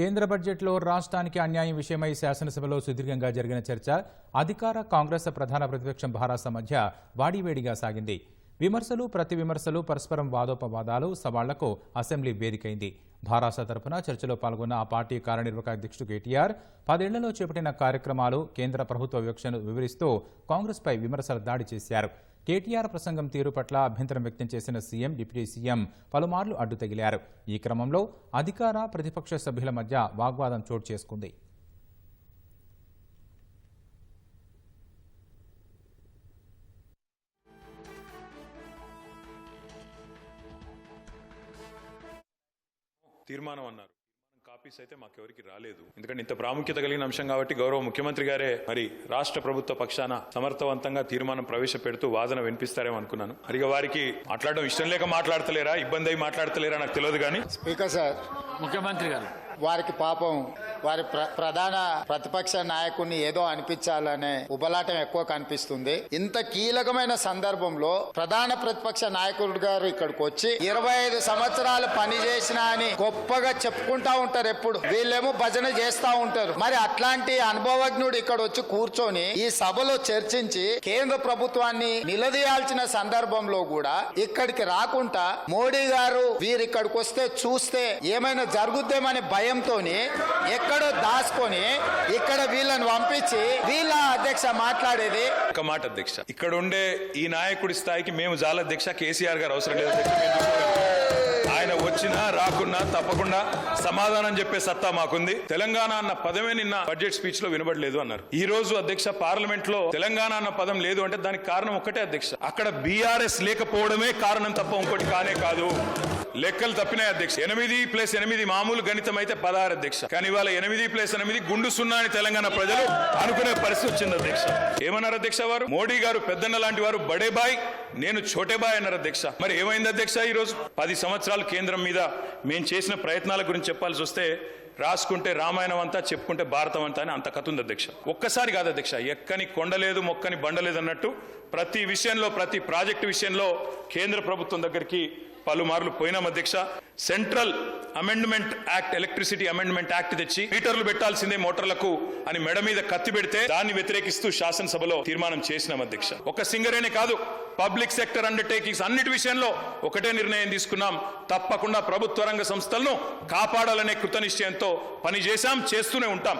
కేంద్ర బడ్జెట్లో రాష్ట్రానికి అన్యాయం విషయమై శాసనసభలో సుదీర్ఘంగా జరిగిన చర్చ అధికార కాంగ్రెస్ ప్రధాన ప్రతిపక్షం భారాస మధ్య వాడివేడిగా సాగింది. విమర్శలు ప్రతి విమర్శలు పరస్పరం వాదోపవాదాలు సవాళ్ళకు అసెంబ్లీ వేదికైంది. భారాస తరపున చర్చలో పాల్గొన్న ఆ పార్టీ కార్యనిర్వాహక అధ్యక్షుడు కేటీఆర్ పదేళ్ళలో చేపట్టిన కార్యక్రమాలు కేంద్ర ప్రభుత్వ వివక్షను వివరిస్తూ కాంగ్రెస్పై విమర్శల దాడి చేశారు. కేటీఆర్ ప్రసంగం తీరు పట్ల అభ్యంతరం వ్యక్తం చేసిన సీఎం డిప్యూటీ సీఎం పలుమార్లు అడ్డు తగిలారు ఈ క్రమంలో అధికార ప్రతిపక్ష సభ్యుల మధ్య వాగ్వాదం చోటు చేసుకుంది. తీర్మానం అన్నారు. కాపీస్ అయితే మాకెవరికి రాలేదు. ఎందుకంటే ఇంత ప్రాముఖ్యత కలిగిన అంశం కాబట్టి గౌరవ ముఖ్యమంత్రి గారే మరి రాష్ట్ర ప్రభుత్వ పక్షాన సమర్థవంతంగా తీర్మానం ప్రవేశపెడుతూ వాదన వినిపిస్తారేమో అనుకున్నాను. ఇక వారికి మాట్లాడడం ఇష్టం లేక మాట్లాడతలేరా? ఇబ్బంది అయి మాట్లాడతలేరా? నాకు తెలియదు కానీ స్పీకర్ సార్. ముఖ్యమంత్రి గారు. వారికి పాపం వారి ప్ర- ప్రధాన ప్రతిపక్ష నాయకుడిని ఏదో అనిపించాలనే ఉబలాటం ఎక్కువ కనిపిస్తుంది. ఇంత కీలకమైన సందర్భంలో ప్రధాన ప్రతిపక్ష నాయకుడు గారు ఇక్కడికి వచ్చి ఇరవై ఐదు సంవత్సరాలు పని చేసినా అని గొప్పగా చెప్పుకుంటా ఉంటారు ఎప్పుడు. వీళ్ళేమో భజన చేస్తా ఉంటారు. మరి అట్లాంటి అనుభవజ్ఞుడు ఇక్కడ వచ్చి కూర్చొని ఈ సభలో చర్చించి కేంద్ర ప్రభుత్వాన్ని నిలదీయాల్సిన సందర్భంలో కూడా ఇక్కడికి రాకుండా మోడీ గారు వీరు ఇక్కడికి వస్తే చూస్తే ఏమైనా జరుగుద్దేమనే భయంతో ఎక్కడో దాచుకొని ఇక్కడ వీళ్ళని పంపించి వీళ్ళ అధ్యక్ష మాట్లాడేది. ఒక మాట అధ్యక్ష. ఇక్కడ ఉండే ఈ నాయకుడి స్థాయికి మేము జాల అధ్యక్ష కేసీఆర్ గారు అవసరం లేదు. ఆయన వచ్చినా రాకున్నా తప్పకుండా సమాధానం చెప్పే సత్తా మాకుంది. తెలంగాణ అన్న పదమే నిన్న బడ్జెట్ స్పీచ్లో వినబడలేదు అన్నారు. ఈ రోజు అధ్యక్ష పార్లమెంట్లో తెలంగాణ అన్న పదం లేదు అంటే దానికి కారణం ఒక్కటే అధ్యక్ష. అక్కడ బీఆర్ఎస్ లేకపోవడమే కారణం తప్ప ఇంకోటి కానే కాదు. లెక్కలు తప్పినాయి అధ్యక్ష. ఎనిమిది ప్లస్ ఎనిమిది మామూలు గణితం అయితే పదహారు అధ్యక్ష. కానీ ఇవాళ ఎనిమిది ప్లస్ ఎనిమిది గుండు సున్నా అని తెలంగాణ ప్రజలు అనుకునే పరిస్థితి వచ్చింది అధ్యక్ష. ఏమన్నారు అధ్యక్ష వారు? మోడీ గారు పెద్దన్న లాంటి వారు బడే బాయ్ నేను చోటే బాయ్ అన్నారు అధ్యక్ష. మరి ఏమైంది అధ్యక్ష ఈరోజు? పది సంవత్సరాలు కేంద్రం మీద మేము చేసిన ప్రయత్నాల గురించి చెప్పాల్సి వస్తే రాసుకుంటే రామాయణం అంతా చెప్పుకుంటే భారతం అంతా అని అంత కథ ఉంది అధ్యక్ష. ఒక్కసారి కాదు అధ్యక్ష ఎక్కని కొండలేదు మొక్కని బండలేదు అన్నట్టు ప్రతి విషయంలో ప్రతి ప్రాజెక్టు విషయంలో కేంద్ర ప్రభుత్వం దగ్గరికి పలుమార్లు పోయినాం అధ్యక్ష central amendment act electricity amendment act తెచ్చి మీటర్లు పెట్టాల్సిందే మోటార్లకు అని మెడ మీద కత్తి పెడితే దాన్ని వ్యతిరేకిస్తూ శాసనసభలో తీర్మానం చేసినాం అధ్యక్ష ఒక సింగరేనే కాదు పబ్లిక్ సెక్టర్ అండర్టేకింగ్స్ అన్నిటి విషయంలో ఒకటే నిర్ణయం తీసుకున్నాం. తప్పకుండా ప్రభుత్వ రంగ సంస్థలను కాపాడాలనే కృత నిశ్చయంతో పనిచేశాం చేస్తూనే ఉంటాం.